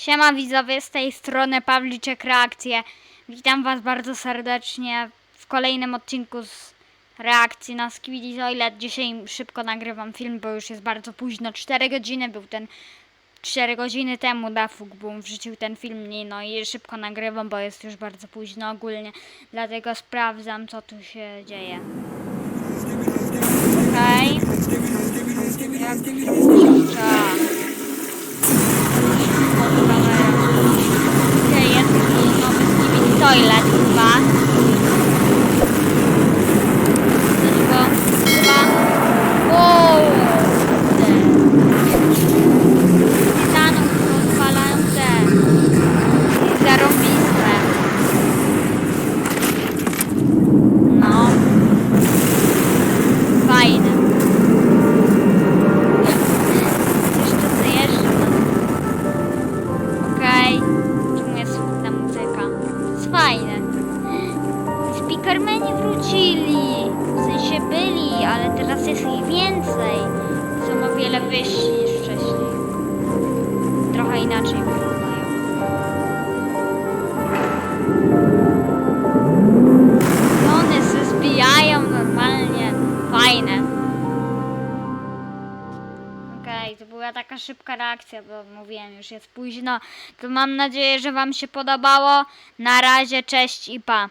Siema widzowie, z tej strony Pawliczek Reakcje. Witam was bardzo serdecznie w kolejnym odcinku z reakcji na Skibidi Toilet. Dzisiaj szybko nagrywam film, bo już jest bardzo późno. 4 godziny był ten... 4 godziny temu Dafuk Boom wrzucił ten film nie, no i szybko nagrywam, bo jest już bardzo późno ogólnie. Dlatego sprawdzam, co tu się dzieje. Toilet fajne. Speakermeni wrócili. W sensie byli, ale teraz jest ich więcej. Są o wiele wyżsi niż wcześniej. Trochę inaczej wyglądają. To była taka szybka reakcja, bo mówiłem, już jest późno. To mam nadzieję, że Wam się podobało. Na razie, cześć i pa.